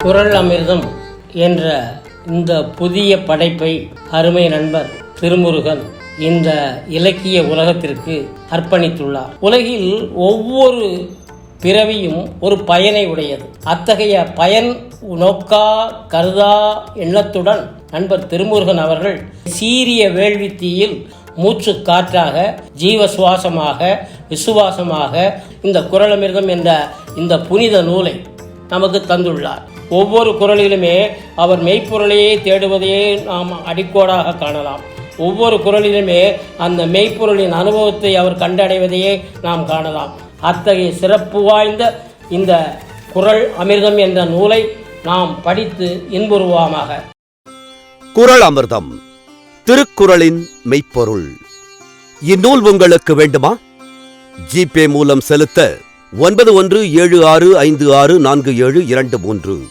குரல் அமிர்தம் என்ற இந்த புதிய படைப்பை அருமை நண்பர் திருமுருகன் இந்த இலக்கிய உலகத்திற்கு அர்ப்பணித்துள்ளார். உலகில் ஒவ்வொரு பிறவியும் ஒரு பயனை உடையது. அத்தகைய பயன் நோக்கா கருதா எண்ணத்துடன் நண்பர் திருமுருகன் அவர்கள் சீரிய வேள்வித்தீயில் மூச்சு காற்றாக ஜீவ சுவாசமாக விசுவாசமாக இந்த குரலமிர்தம் என்ற இந்த புனித நூலை நமக்கு தந்துள்ளார். ஒவ்வொரு குரலிலுமே அவர் மெய்ப்பொருளையே தேடுவதையே நாம் அடிக்கோடாக காணலாம். ஒவ்வொரு குரலிலுமே அந்த மெய்ப்பொருளின் அனுபவத்தை அவர் கண்டடைவதையே நாம் காணலாம். அத்தகைய சிறப்பு வாய்ந்த இந்த குரல் அமிர்தம் என்ற நூலை நாம் படித்து இன்புறுவோமாக. குறள் அமிர்தம் திருக்குறளின் மெய்ப்பொருள். இந்நூல் உங்களுக்கு வேண்டுமா? ஜிபே மூலம் செலுத்த ஒன்பது ஒன்று ஏழு ஆறு ஐந்து ஆறு நான்கு ஏழு இரண்டு மூன்று.